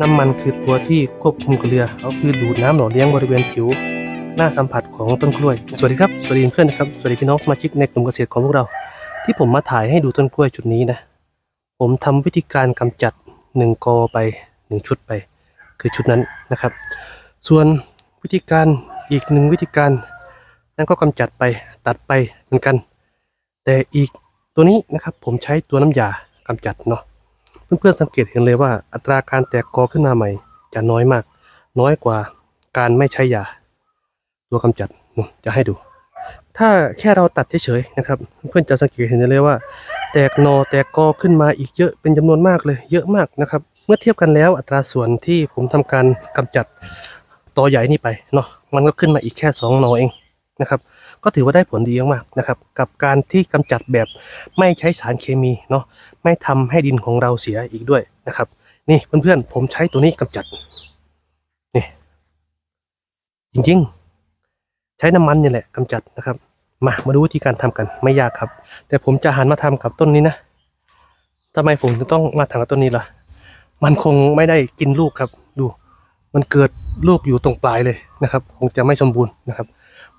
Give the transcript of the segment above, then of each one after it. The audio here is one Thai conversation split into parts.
น้ำมันคือตัวที่ควบคุมเกลือก็คือดูดน้ำหล่อเลี้ยงบริเวณผิว หน้าสัมผัสของต้นกล้วย สวัสดีครับ สวัสดีเพื่อนนะครับ สวัสดีพี่น้องสมาชิกในกลุ่มเกษตรของพวกเรา ที่ผมมาถ่ายให้ดูต้นกล้วยจุดนี้นะ ผมทำวิธีการกำจัดหนึ่งกอไปหนึ่งชุดไป คือชุดนั้นนะครับ ส่วนวิธีการอีกหนึ่งวิธีการ นั่นก็กำจัดไปตัดไปเหมือนกัน แต่อีกตัวนี้นะครับผมใช้ตัวน้ำยากำจัดเนาะ เพื่อนๆสังเกตเห็นเลยว่าอัตราการแตกกอขึ้นมาใหม่ จะน้อยมาก น้อยกว่าการไม่ใช้ยา ตัวกำจัดนู่นจะให้ดู ถ้าแค่เราตัดเฉยๆนะครับ เพื่อนๆจะสังเกตเห็นเลยว่า แตกนอแตกกอขึ้นมาอีกเยอะเป็นจำนวนมากเลย เยอะมากนะครับ เมื่อเทียบกันแล้วอัตราส่วนที่ผมทำการกำจัดตอใหญ่นี่ไปเนาะมันก็ขึ้นมาอีกแค่สองนอเองนะครับ ก็ถือว่าได้ผลดีมากๆนะครับ กับการที่กำจัดแบบไม่ใช้สารเคมีเนาะไม่ทำให้ดินของเราเสียอีกด้วยนะครับ นี่เพื่อนๆผมใช้ตัวนี้กำจัดนี่จริงๆ ใช้น้ำมันนี่แหละกำจัดนะครับ มามาดูวิธีการทำกันไม่ยากครับ แต่ผมจะหันมาทำกับต้นนี้นะทำไมผมถึงต้องมาทำกับต้นนี้ล่ะ มันคงไม่ได้กินลูกครับ ดู มันเกิดลูกอยู่ตรงปลายเลยนะครับ คงจะไม่สมบูรณ์นะครับ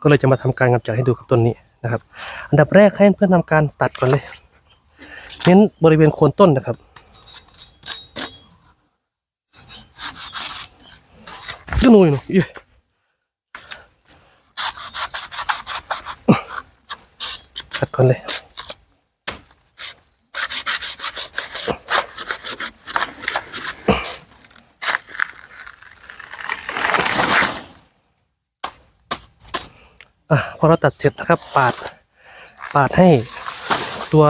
ก็เลยจะมาทำการกำจัดให้ดูกับต้นนี้นะครับ อันดับแรกให้เพื่อนทำการตัดก่อนเลย เน้นบริเวณโคนต้นนะครับก็หน่อยหนูเย้ตัดก่อนเลย อะพอเราตัดเสร็จนะครับปาดปาดให้ตัว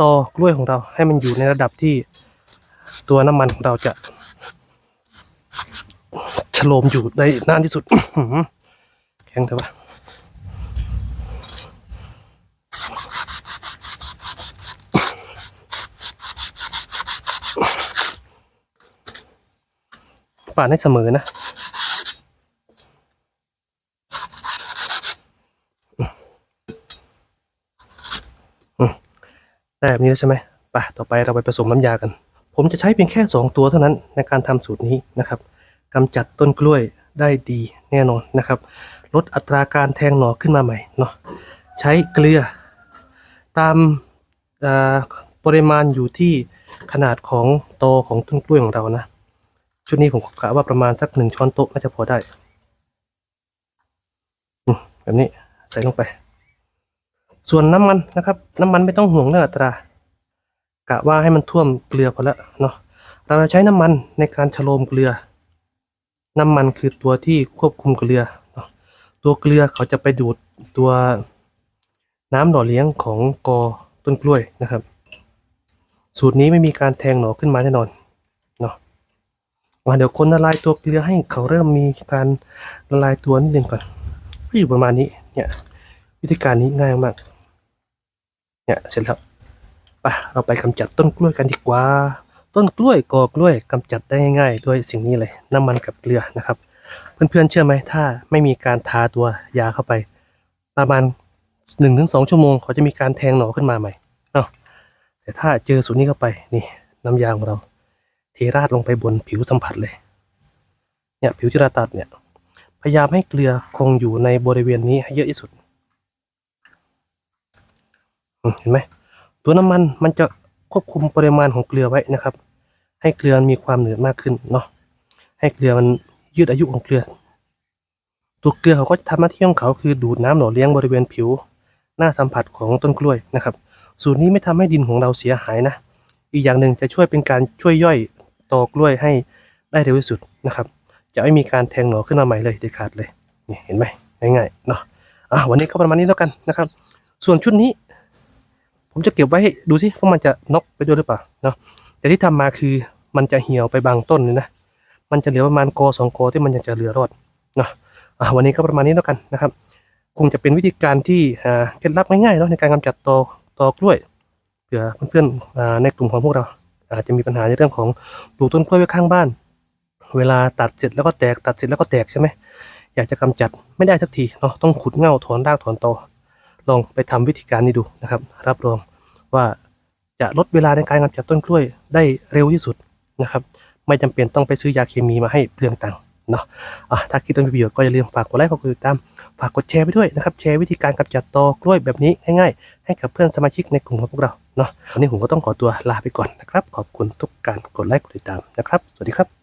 ตอกล้วยของเราให้มันอยู่ในระดับที่ตัวน้ำมันของเราจะฉโลมอยู่ได้นานที่สุดแข็งเถอะวะปาดให้เสมอนะ ได้แบบนี้แล้วใช่ไหมไปต่อไปเราไปผสมน้ำยากัน ผมจะใช้เพียงแค่ 2 ตัวเท่านั้นในการทำสูตรนี้นะครับกำจัดต้นกล้วยได้ดีแน่นอนนะครับ ลดอัตราการแทงหน่อขึ้นมาใหม่เนาะใช้เกลือ ตามาปริมาณอยู่ที่ขนาดของโตอของต้นกล้วยของเรานะ ชุดนี้ผมกะว่าประมาณสักหนึ่งช้อนโต๊ะน่าจะพอได้อืมแบบนี้ใส่ลงไป ส่วนน้ำมันนะครับ น้ำมันไม่ต้องห่วงเรื่องอัตรากะว่าให้มันท่วมเกลือพอแล้วเนาะเราจะใช้น้ำมันในการฉโลมเกลือ น้ำมันคือตัวที่ควบคุมเกลือเนาะตัวเกลือเขาจะไปดูดตัวน้ำหล่อเลี้ยงของกอต้นกล้วยนะครับ สูตรนี้ไม่มีการแทงหนอขึ้นมาแน่นอนเนาะมาเดี๋ยวคนละลายตัวเกลือให้เขาเริ่มมีการละลายตัวนิดนึงก่อนก็อยู่ประมาณนี้เนี่ยวิธีการนี้ง่ายมาก เนี่ยเสร็จแล้วไปเราไปกำจัดต้นกล้วยกันดีกว่า ต้นกล้วยกอกล้วยกำจัดได้ง่ายๆด้วยสิ่งนี้เลยน้ำมันกับเกลือนะครับ เพื่อนๆเชื่อไหมถ้าไม่มีการทาตัวยาเข้าไป ประมาณหนึ่งถึงสองชั่วโมงเขาจะมีการแทงหนอขึ้นมาใหม่เนาะแต่ถ้าเจอสูตรนี้เข้าไปนี่น้ำยาของเราเทราดลงไปบนผิวสัมผัสเลยเนี่ยผิวที่เราตัดเนี่ยพยายามให้เกลือคงอยู่ในบริเวณนี้ให้เยอะที่สุด เห็นไหมตัวน้ำมันมันจะควบคุมปริมาณของเกลือไว้นะครับ ให้เกลือมีความหนืดมากขึ้นเนาะให้เกลือมันยืดอายุของเกลือ ตัวเกลือเขาก็จะทำหน้าที่ของเขาคือดูดน้ำหล่อเลี้ยงบริเวณผิว หน้าสัมผัสของต้นกล้วยนะครับ สูตรนี้ไม่ทำให้ดินของเราเสียหายนะ อีกอย่างหนึ่งจะช่วยเป็นการช่วยย่อยตอกล้วยให้ได้เร็วที่สุดนะครับ จะไม่มีการแทงหน่อขึ้นมาใหม่เลยเด็ดขาดเลยนี่เห็นไหมง่ายๆเนาะอะวันนี้ก็ประมาณนี้แล้วกันนะครับ ส่วนชุดนี้ ผมจะเก็บไว้ให้ดูสิว่ามันจะนกไปด้วยหรือเปล่าเนาะแต่ที่ทำมาคือมันจะเหี่ยวไปบางต้นเลยนะมันจะเหลือประมาณกอสองกอที่มันยังจะเหลือรอดเนาะวันนี้ก็ประมาณนี้แล้วกันนะครับ คงจะเป็นวิธีการที่เคล็ดลับง่ายๆเนาะในการกำจัดตอตอกล้วยเผื่อเพื่อนๆในกลุ่มของพวกเรา อาจจะมีปัญหาในเรื่องของปลูกต้นกล้วยไว้ข้างบ้าน เวลาตัดเสร็จแล้วก็แตกตัดเสร็จแล้วก็แตกใช่ไหมอยากจะกำจัดไม่ได้สักทีเนาะต้องขุดเง่าถอนรากถอนตอ ลองไปทำวิธีการนี้ดูนะครับ รับรองว่าจะลดเวลาในการกำจัดต้นกล้วยได้เร็วที่สุดนะครับ ไม่จำเป็นต้องไปซื้อยาเคมีมาให้เปลืองตังค์เนาะะถ้าคิดว่ามีประโยชน์ก็อย่าลืมฝากกดไลค์กดติดตามฝากกดแชร์ไปด้วยนะครับ แชร์วิธีการกำจัดตอกล้วยแบบนี้ง่ายๆ ให้กับเพื่อนสมาชิกในกลุ่มของพวกเราเนาะวันนี้ผมก็ต้องขอตัวลาไปก่อนนะครับ ขอบคุณทุกการกดไลค์กดติดตามนะครับ สวัสดีครับ